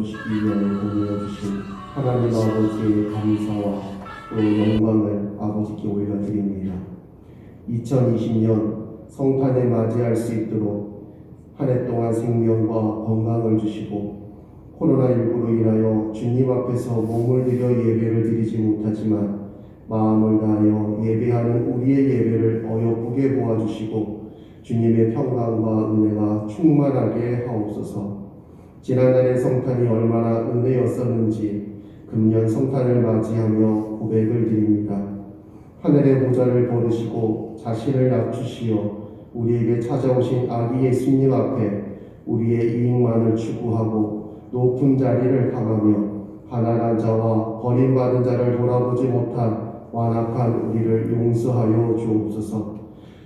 보시기 위하여 보내어 주신 하나님 아버지의 감사와 또 영광을 아버지께 올려드립니다. 2020년 성탄에 맞이할 수 있도록 한 해 동안 생명과 건강을 주시고 코로나19로 인하여 주님 앞에서 몸을 들여 예배를 드리지 못하지만 마음을 다하여 예배하는 우리의 예배를 어여쁘게 보아주시고 주님의 평강과 은혜가 충만하게 하옵소서 지난날의 성탄이 얼마나 은혜였었는지 금년 성탄을 맞이하며 고백을 드립니다. 하늘의 보좌를 버리시고 자신을 낮추시어 우리에게 찾아오신 아기 예수님 앞에 우리의 이익만을 추구하고 높은 자리를 탐하며 가난한 자와 버림받은 자를 돌아보지 못한 완악한 우리를 용서하여 주옵소서.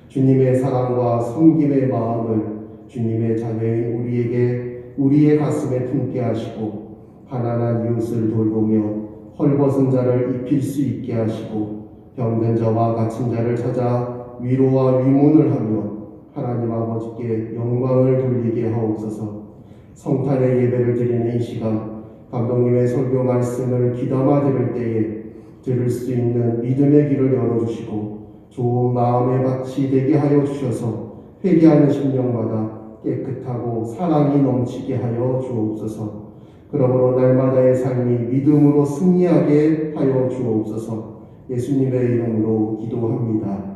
주님의 사랑과 섬김의 마음을 주님의 자녀인 우리에게 우리의 가슴에 품게 하시고 가난한 이웃을 돌보며 헐벗은 자를 입힐 수 있게 하시고 병든 자와 갇힌 자를 찾아 위로와 위문을 하며 하나님 아버지께 영광을 돌리게 하옵소서. 성탄의 예배를 드리는 이 시간 감독님의 설교 말씀을 귀담아 들을 때에 들을 수 있는 믿음의 길을 열어주시고 좋은 마음의 밭이 되게 하여 주셔서 회개하는 심령마다 깨끗하고 사랑이 넘치게 하여 주옵소서. 그러므로 날마다의 삶이 믿음으로 승리하게 하여 주옵소서. 예수님의 이름으로 기도합니다.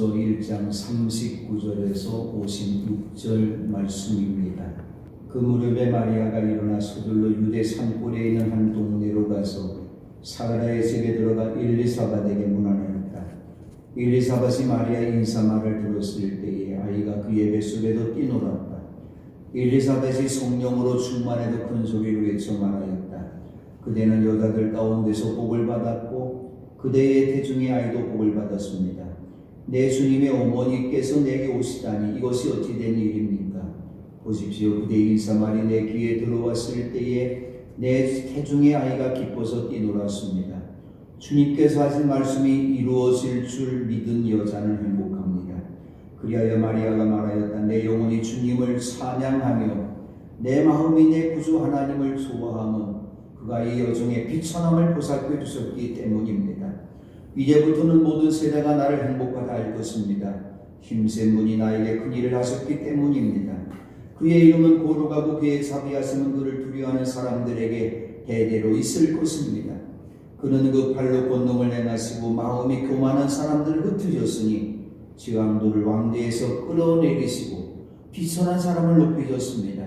누가복음서 1장 39절에서 56절 말씀입니다. 그 무렵에 마리아가 일어나 서둘러 유대 산골에 있는 한 동네로 가서 사라의 집에 들어가 일리사바에게 문안하였다. 일리사바이 마리아의 인사말을 들었을 때에 아이가 그의 뱃속에도 뛰놀았다. 일리사벳이 성령으로 충만해도 큰 소리로 외쳐 말하였다. 그대는 여자들 가운데서 복을 받았고 그대의 태중의 아이도 복을 받았습니다. 내 주님의 어머니께서 내게 오시다니 이것이 어찌 된 일입니까? 보십시오. 그대의 인사말이 내 귀에 들어왔을 때에 내 태중의 아이가 기뻐서 뛰놀았습니다. 주님께서 하신 말씀이 이루어질 줄 믿은 여자는 행복합니다. 그리하여 마리아가 말하였다. 내 영혼이 주님을 찬양하며 내 마음이 내 구주 하나님을 좋아하며 그가 이 여종의 비천함을 보살펴 주셨기 때문입니다. 이제부터는 모든 세대가 나를 행복하다 할 것입니다. 힘센 분이 나에게 큰 일을 하셨기 때문입니다. 그의 이름은 고룩하고 그의 자비하심은 그를 두려워하는 사람들에게 대대로 있을 것입니다. 그는 그 팔로 권능을 내나시고 마음이 교만한 사람들을 흩으셨으니 지왕도를 왕대에서 끌어내리시고 비천한 사람을 높이셨습니다.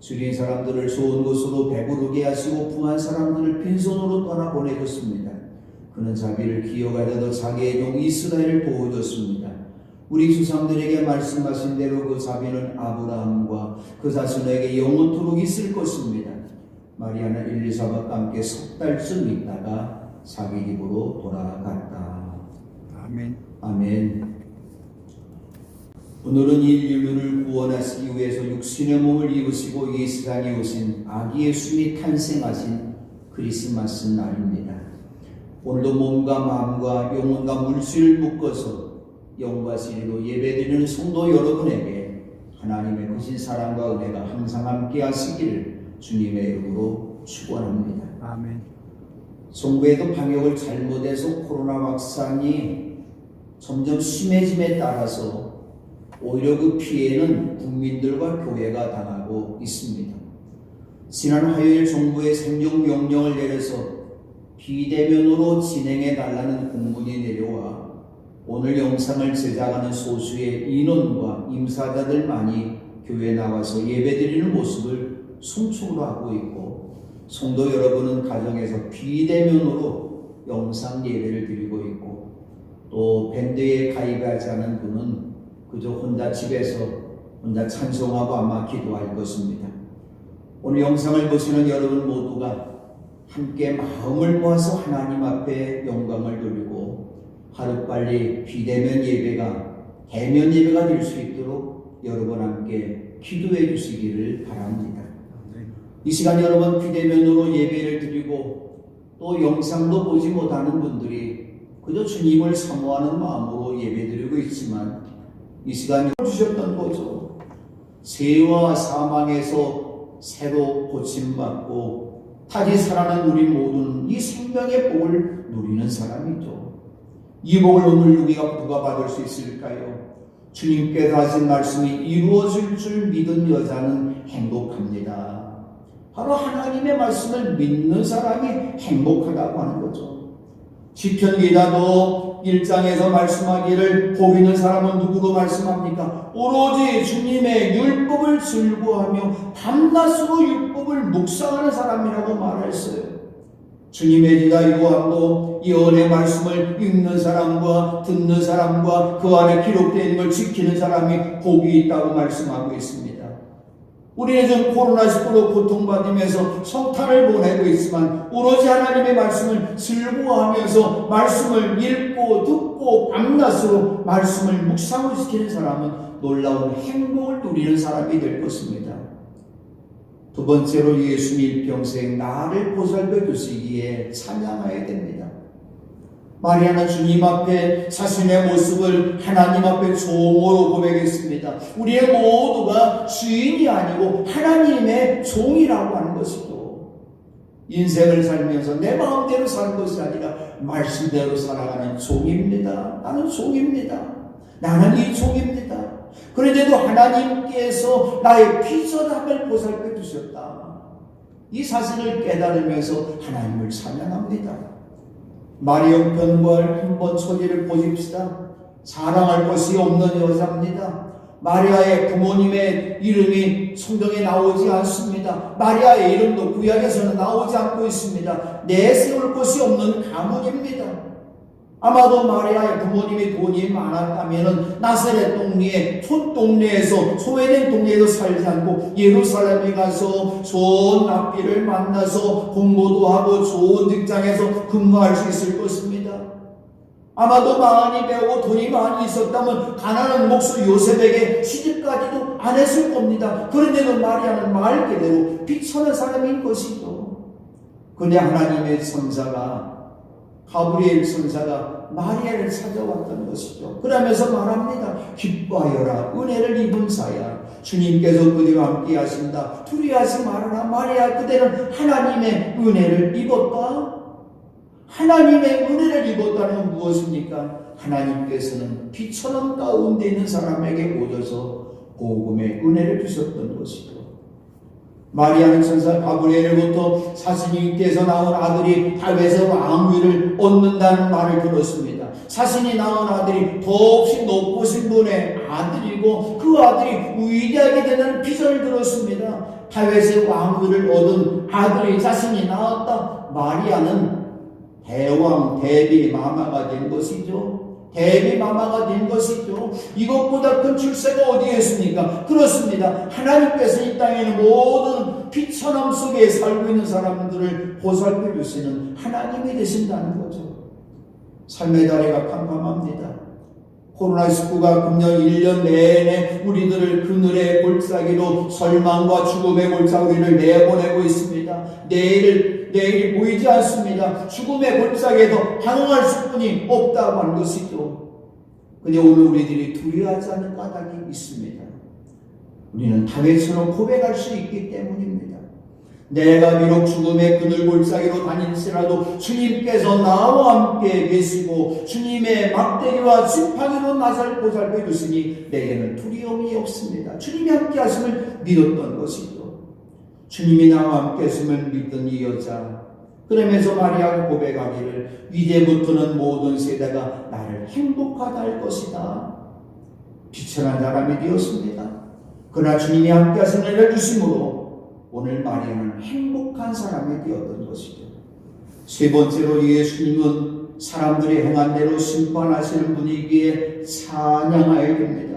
줄인 사람들을 좋은 곳으로 배부르게 하시고 부한 사람들을 빈손으로 떠나 보내줬습니다. 그는 자기를 기억하려도 자기의 종 이스라엘을 도와줬습니다. 우리 주상들에게 말씀하신 대로 그 자비는 아브라함과 그 자손에게 영원토록 있을 것입니다. 마리아는 엘리사벳과 함께 석 달쯤 있다가 자기 집으로 돌아갔다. 아멘. 아멘. 오늘은 인류를 구원하시기 위해서 육신의 몸을 입으시고 이 세상에 오신 아기 예수님이 탄생하신 크리스마스 날입니다. 오늘도 몸과 마음과 영혼과 물질을 묶어서 영과 진리로 예배드리는 성도 여러분에게 하나님의 크신 사랑과 은혜가 항상 함께 하시기를 주님의 이름으로 축원합니다. 아멘. 정부에도 방역을 잘못해서 코로나 확산이 점점 심해짐에 따라서 오히려 그 피해는 국민들과 교회가 당하고 있습니다. 지난 화요일 정부의 생존 명령을 내려서 비대면으로 진행해 달라는 공문이 내려와 오늘 영상을 제작하는 소수의 인원과 임사자들만이 교회에 나와서 예배드리는 모습을 송축으로 하고 있고 성도 여러분은 가정에서 비대면으로 영상 예배를 드리고 있고 또 밴드에 가입하지 않은 분은 그저 혼자 집에서 혼자 찬송하고 아마 기도할 것입니다. 오늘 영상을 보시는 여러분 모두가 함께 마음을 모아서 하나님 앞에 영광을 돌리고 하루빨리 비대면 예배가 대면 예배가 될 수 있도록 여러분 함께 기도해 주시기를 바랍니다. 이 시간 여러분 비대면으로 예배를 드리고 또 영상도 보지 못하는 분들이 그저 주님을 사모하는 마음으로 예배 드리고 있지만 이 시간 주셨던 거죠. 죄와 사망에서 새로 고침받고 다시 살아난 우리 모두는 이 생명의 복을 누리는 사람이죠. 이 복을 오늘 우리가 누가 받을 수 있을까요? 주님께서 하신 말씀이 이루어질 줄 믿은 여자는 행복합니다. 바로 하나님의 말씀을 믿는 사람이 행복하다고 하는 거죠. 지편기다도 1장에서 말씀하기를 복 있는 사람은 누구로 말씀합니까? 오로지 주님의 율법을 즐거워하며 밤낮으로 율법을 묵상하는 사람이라고 말했어요. 주님의 지다 요한도 이 은혜 말씀을 읽는 사람과 듣는 사람과 그 안에 있는 걸 지키는 사람이 복이 있다고 말씀하고 있습니다. 우리는 지금 코로나19로 고통받으면서 성탄을 보내고 있지만 오로지 하나님의 말씀을 즐거워하면서 말씀을 읽고 듣고 밤낮으로 말씀을 묵상을 시키는 사람은 놀라운 행복을 누리는 사람이 될 것입니다. 두 번째로 예수님 일평생 나를 보살펴 주시기에 찬양해야 됩니다. 마리아는 주님 앞에 자신의 모습을 하나님 앞에 종으로 고백했습니다. 우리의 모두가 주인이 아니고 하나님의 종이라고 하는 것이죠. 인생을 살면서 내 마음대로 사는 것이 아니라 말씀대로 살아가는 종입니다. 나는 종입니다. 나는 이 종입니다. 그런데도 하나님께서 나의 피선함을 보살펴 주셨다. 이 사실을 깨달으면서 하나님을 찬양합니다. 마리영 편벌 한번 소리를 보십시다. 자랑할 것이 없는 여자입니다. 마리아의 부모님의 이름이 성경에 나오지 않습니다. 마리아의 이름도 구약에서는 나오지 않고 있습니다. 내세울 것이 없는 가문입니다. 아마도 마리아의 부모님이 돈이 많았다면 나사렛 동네에 촌 동네에서 소외된 동네에도 살지 않고 예루살렘에 가서 좋은 납비를 만나서 공부도 하고 좋은 직장에서 근무할 수 있을 것입니다. 아마도 많이 배우고 돈이 많이 있었다면 가난한 목수 요셉에게 시집까지도 안 했을 겁니다. 그런데도 마리아는 말 그대로 비천한 사람인 것이죠. 근데 하나님의 선사가 가브리엘 선사가 마리아를 찾아왔던 것이죠. 그러면서 말합니다. 기뻐하여라. 은혜를 입은 자야. 주님께서 그대와 함께 하신다. 두려워하지 말아라. 마리아 그대는 하나님의 은혜를 입었다. 하나님의 은혜를 입었다는 건 무엇입니까? 하나님께서는 비천한 가운데 있는 사람에게 오셔서 복음의 은혜를 주셨던 것이죠. 마리아는 천사 가브리엘로부터 자신께서 낳은 아들이 다윗의 왕위를 얻는다는 말을 들었습니다. 자신이 낳은 아들이 더없이 높으신 분의 아들이고 그 아들이 위대하게 되는 비전을 들었습니다. 다윗의 왕위를 얻은 아들이 자신이 낳았다. 마리아는 대왕 대비 마마가 된 것이죠. 대비 마마가 된 것이죠. 이것보다 큰 출세가 어디에 있습니까? 그렇습니다. 하나님께서 이 땅에 있는 모든 비천함 속에 살고 있는 사람들을 보살펴 주시는 하나님이 되신다는 거죠. 삶의 다리가 캄캄합니다. 코로나19가 금년 1년 내내 우리들을 그늘의 골짜기로 설망과 죽음의 골짜기를 내보내고 있습니다. 내일, 내일이 보이지 않습니다. 죽음의 골짜기에도 방황할 수뿐이 없다고 하는 것이죠. 근데 오늘 우리들이 두려워하지 않는 까닭이 있습니다. 우리는 다윗처럼 고백할 수 있기 때문입니다. 내가 비록 죽음의 그늘 골짜기로 다닐지라도 주님께서 나와 함께 계시고 주님의 막대기와 지팡이로 나살 보살펴 주시니 내게는 두려움이 없습니다. 주님이 함께 하심을 믿었던 것이죠. 주님이 나와 함께 하심을 믿던 이 여자 그러면서 마리아가 고백하기를 이제부터는 모든 세대가 나를 행복하다 할 것이다. 비천한 사람이 되었습니다. 그러나 주님이 함께 하심을 알려주심으로 오늘 마리아는 행복한 사람이 되었던 것이죠. 세 번째로 예수님은 사람들이 행한 대로 심판하시는 분이기에 찬양하여야 됩니다.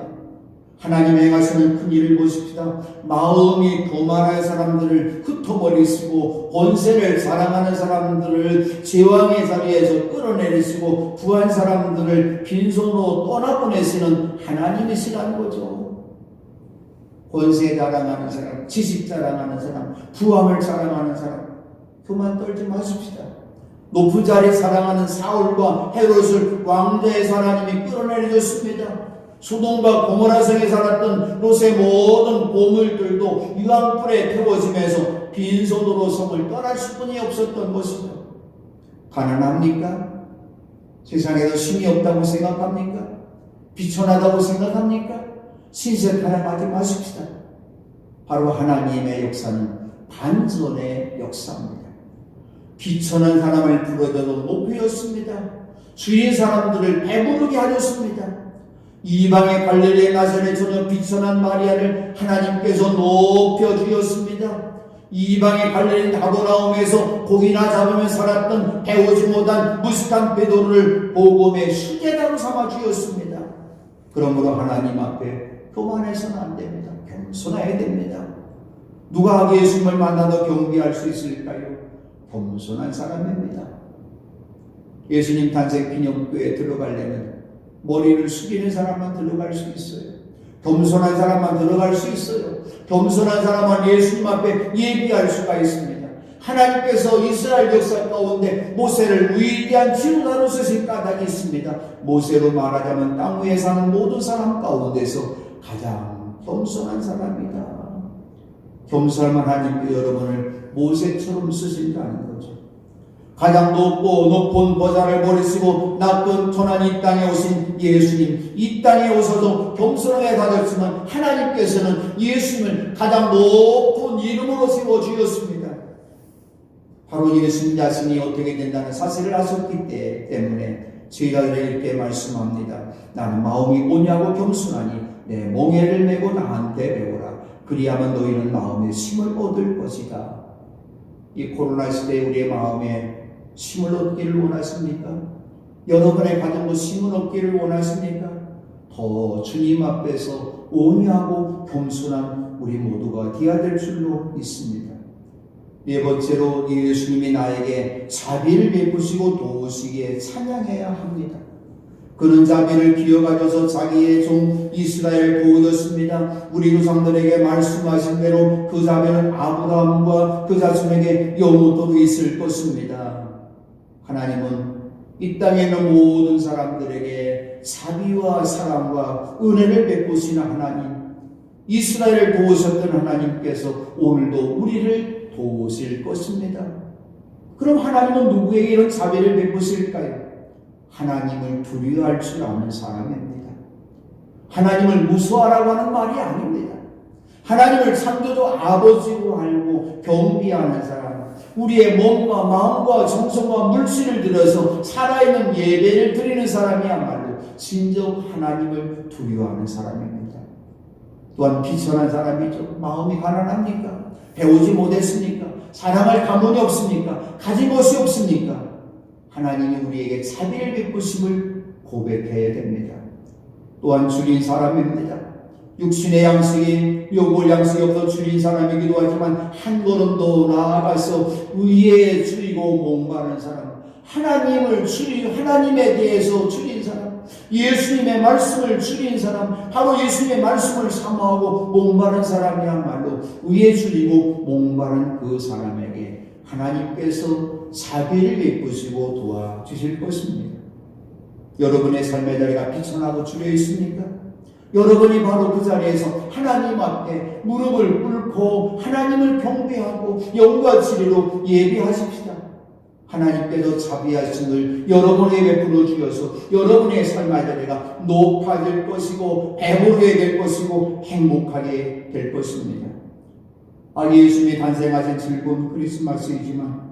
하나님 행하시는 큰 일을 보십시다. 마음이 교만한 사람들을 흩어버리시고 본세를 자랑하는 사람들을 제왕의 자리에서 끌어내리시고 부한 사람들을 빈손으로 떠나보내시는 하나님이시라는 거죠. 권세 자랑하는 사람, 지식 자랑하는 사람, 부함을 자랑하는 사람, 그만 떨지 마십시다. 높은 자리 사랑하는 사울과 헤롯을 왕자의 하나님이 끌어내려줬습니다. 소돔과 고모라성에 살았던 롯의 모든 보물들도 유황불에 태워지면서 빈손으로 성을 떠날 수뿐이 없었던 것이다. 가난합니까? 세상에도 신이 없다고 생각합니까? 비천하다고 생각합니까? 신세 타령하지 마십시다. 바로 하나님의 역사는 반전의 역사입니다. 비천한 사람을 부르더도 높이었습니다. 주위의 사람들을 배부르게 하셨습니다. 이방의 갈릴리 나선에 전혀 비천한 마리아를 하나님께서 높여주었습니다. 이방의 갈릴리 다보나움에서 고기나 잡으며 살았던 배우지 못한 무식한 베드로를 복음의 수제자로 삼아 주었습니다. 그러므로 하나님 앞에 교만해서는 안 됩니다. 겸손해야 됩니다. 누가 예수님을 만나도 경비할 수 있을까요? 겸손한 사람입니다. 예수님 탄생 기념교에 들어가려면 머리를 숙이는 사람만 들어갈 수 있어요. 겸손한 사람만 들어갈 수 있어요. 겸손한 사람만 예수님 앞에 예비할 수가 있습니다. 하나님께서 이스라엘 역사 가운데 모세를 위대한 지도자로 쓰신 까닭이 있습니다. 모세로 말하자면 땅 위에 사는 모든 사람 가운데서 가장 겸손한 사람이다. 겸손한 하나님께 여러분을 모세처럼 쓰신다는 거죠. 가장 높고 높은 보좌를 버리시고 낮고 천한 이 땅에 오신 예수님 이 땅에 오셔도 겸손하게 다녔지만 하나님께서는 예수님을 가장 높은 이름으로 세워 주셨습니다. 바로 예수님 자신이 어떻게 된다는 사실을 아셨기 때문에 저희가 이렇게 말씀합니다. 나는 마음이 오냐고 겸손하니 내 몽해를 메고 나한테 배우라. 그리하면 너희는 마음에 힘을 얻을 것이다. 이 코로나 시대에 우리의 마음에 힘을 얻기를 원하십니까? 여러분의 가정도 힘을 얻기를 원하십니까? 더 주님 앞에서 온유하고 겸손한 우리 모두가 되어야 될 줄로 믿습니다. 네 번째로 예수님이 나에게 자비를 베푸시고 도우시기에 찬양해야 합니다. 그는 자비를 기어가져서 자기의 종 이스라엘 도우셨습니다. 우리 조상들에게 말씀하신 대로 그 자비는 아브라함과 그 자손에게 영원토록 있을 것입니다. 하나님은 이 땅에 있는 모든 사람들에게 자비와 사랑과 은혜를 베푸시는 하나님, 이스라엘을 도우셨던 하나님께서 오늘도 우리를 도우실 것입니다. 그럼 하나님은 누구에게 이런 자비를 베푸실까요? 하나님을 두려워할 줄 아는 사람입니다. 하나님을 무서워하라고 하는 말이 아닙니다. 하나님을 창조주 아버지로 알고 경비하는 사람, 우리의 몸과 마음과 정성과 물질을 들여서 살아있는 예배를 드리는 사람이야말로 진정 하나님을 두려워하는 사람입니다. 또한 비천한 사람이죠. 마음이 가난합니까? 배우지 못했습니까? 사랑할 가문이 없습니까? 가진 것이 없습니까? 하나님이 우리에게 자비를 베푸심을 고백해야 됩니다. 또한 줄인 사람입니다. 육신의 양식이 요골 양식이 없어 줄인 사람이기도 하지만 한 걸음 더 나아가서 의에 줄이고 목마른 사람, 하나님을 줄이 하나님에 대해서 줄인 사람, 예수님의 말씀을 줄인 사람, 바로 예수님의 말씀을 사모하고 목마른 사람이야말로 의에 줄이고 목마른 그 사람에게 하나님께서 자비를 베푸시고 도와주실 것입니다. 여러분의 삶의 자리가 비천하고 줄여 있습니까? 여러분이 바로 그 자리에서 하나님 앞에 무릎을 꿇고 하나님을 경배하고 영과 진리로 예배하십시다. 하나님께서 자비하심을 여러분에게 베풀어 주셔서 여러분의 삶의 자리가 높아질 것이고 배부르게 될 것이고 행복하게 될 것입니다. 아, 예수님이 탄생하신 즐거운 크리스마스이지만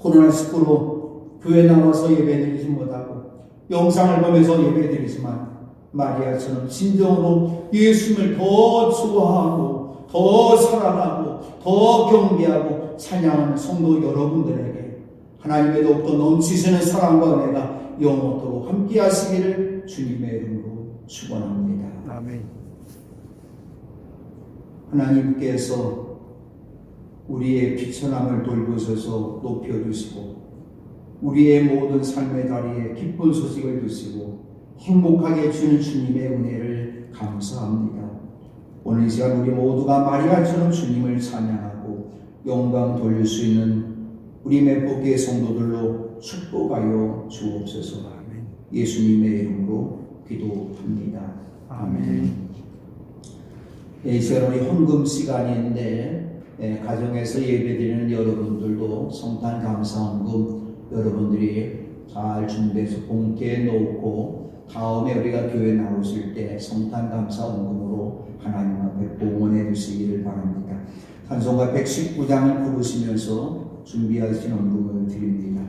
코로나19로 교회 나와서 예배드리지 못하고 영상을 보면서 예배드리지만 마리아처럼 진정으로 예수님을 더 좋아하고 더 사랑하고 더 경배하고 찬양하는 성도 여러분들에게 하나님의 더욱더 넘치시는 사랑과 은혜가 영원토록 함께 하시기를 주님의 이름으로 축원합니다. 아멘. 하나님께서 우리의 비천함을 돌보셔서 높여 주시고 우리의 모든 삶의 자리에 기쁜 소식을 주시고 행복하게 주는 주님의 은혜를 감사합니다. 오늘 이 시간 우리 모두가 마리아처럼 주님을 찬양하고 영광 돌릴 수 있는 우리 맵복의 성도들로 축복하여 주옵소서. 예수님의 이름으로 기도합니다. 아멘. 예, 이 시간 우리 헌금 시간인데 예, 가정에서 예배드리는 여러분들도 성탄 감사 헌금 여러분들이 잘 준비해서 봉투에 놓고 다음에 우리가 교회 나오실 때 성탄 감사 헌금으로 하나님 앞에 봉헌해 주시기를 바랍니다. 찬송가 119장을 부르시면서 준비하신 헌금을 드립니다.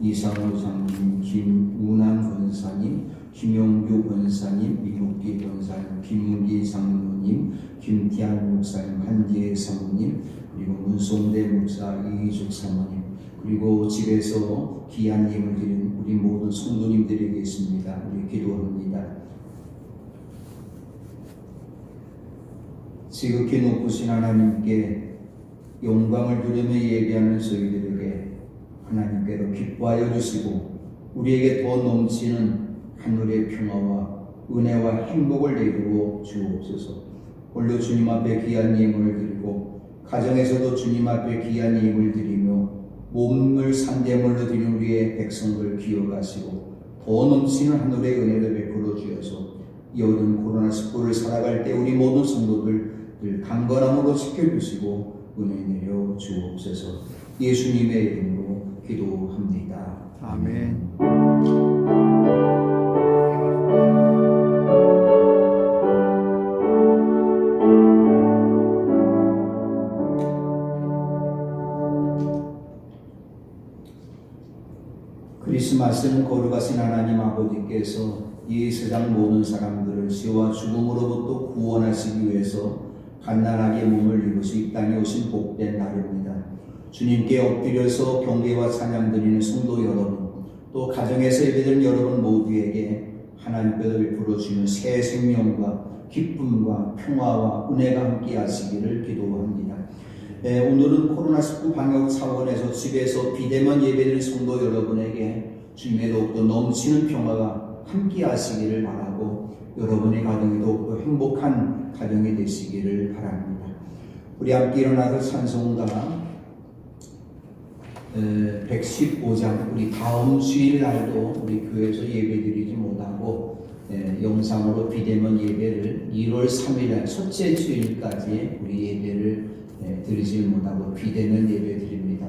이상우 장님, 김운환 권사님, 김용규 권사님, 이국기 권사님, 김문기 장로님, 김태한 목사님, 한지혜 사모님, 그리고 문송대 목사 이희숙 사모님, 그리고 집에서 귀한 예물 드린 우리 모든 성도님들이 계십니다. 우리 기도합니다. 지극히 높으신 하나님께 영광을 두르며 예배하는 저희들에게 하나님께로 기뻐하여 주시고 우리에게 더 넘치는 하늘의 평화와 은혜와 행복을 내리고 주옵소서. 오늘도 주님 앞에 귀한 예물을 드리고 가정에서도 주님 앞에 귀한 예물 드리며 몸을 산재물로 드린 우리의 백성들 기억하시고 더 넘치는 하늘의 은혜를 베풀어 주셔서 이 어려운 코로나19를 살아갈 때 우리 모든 성도들 늘 강건함으로 지켜주시고 은혜 내려 주옵소서 예수님의 이름으로 기도합니다. 아멘. 크리스마스는 거룩하신 하나님 아버지께서 이 세상 모든 사람들을 시와 죽음으로부터 구원하시기 위해서 간단하게 몸을 입으시 이 땅에 오신 복된 날입니다. 주님께 엎드려서 경배와 찬양 드리는 성도 여러분, 또 가정에서 예배드리는 여러분 모두에게 하나님께서 베풀어 주는 새 생명과 기쁨과 평화와 은혜가 함께 하시기를 기도합니다. 네, 오늘은 코로나19 방역 차원에서 집에서 비대면 예배드리는 성도 여러분에게 주님의 더욱더 넘치는 평화가 함께 하시기를 바라고 여러분의 가정이 더욱더 행복한 가정이 되시기를 바랍니다. 우리 함께 일어나서 찬송가 115장 우리 다음 주일 날도 우리 교회에서 예배드리지 못하고 에, 영상으로 비대면 예배를 1월 3일 날 첫째 주일까지 우리 예배를 예, 드리질 못하고 비대면 예배 드립니다.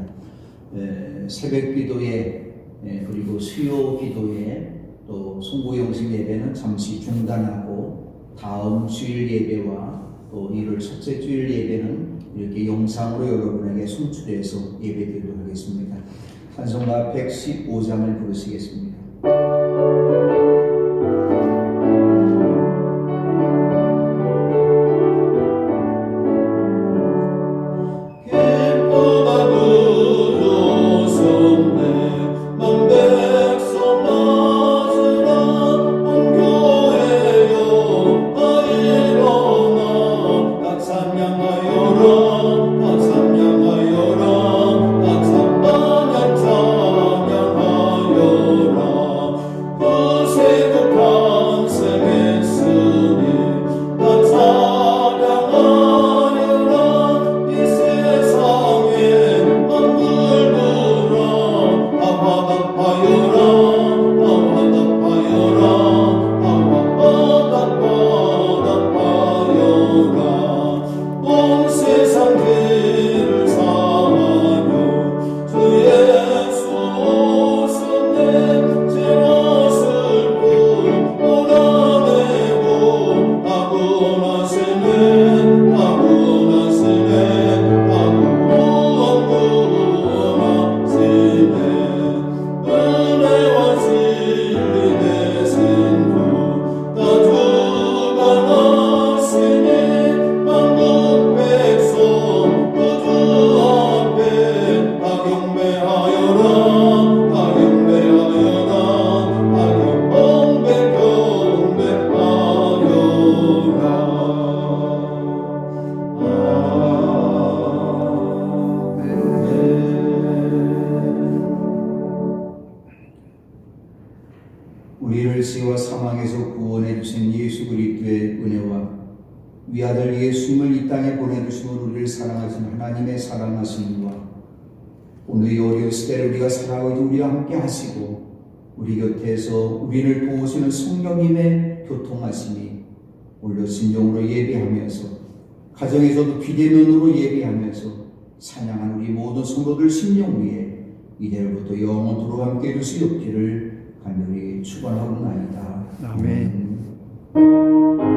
에, 새벽 기도에 예, 그리고 수요 기도에 또 송구 형식 예배는 잠시 중단하고 다음 주일 예배와 또 1월 첫째 주일 예배는 이렇게 영상으로 여러분에게 송출해서 예배드리도록 하겠습니다. 찬송가 115장을 부르시겠습니다. 사망에서 구원해 주신 예수 그리스도의 은혜와 위아들 예수님을 이 땅에 보내주심으로 우리를 사랑하신 하나님의 사랑하심과 오늘 이 어려운 시대를 우리가 살아가고 우리와 함께 하시고 우리 곁에서 우리를 도우시는 성령님의 교통하심이 오늘 진정으로 예배하면서 가정에서도 비대면으로 예배하면서 찬양한 우리 모든 성도들 심령 위에 이대로부터 영원토록 함께 해주시옵기를 간절히 축원하옵나이다. 아멘.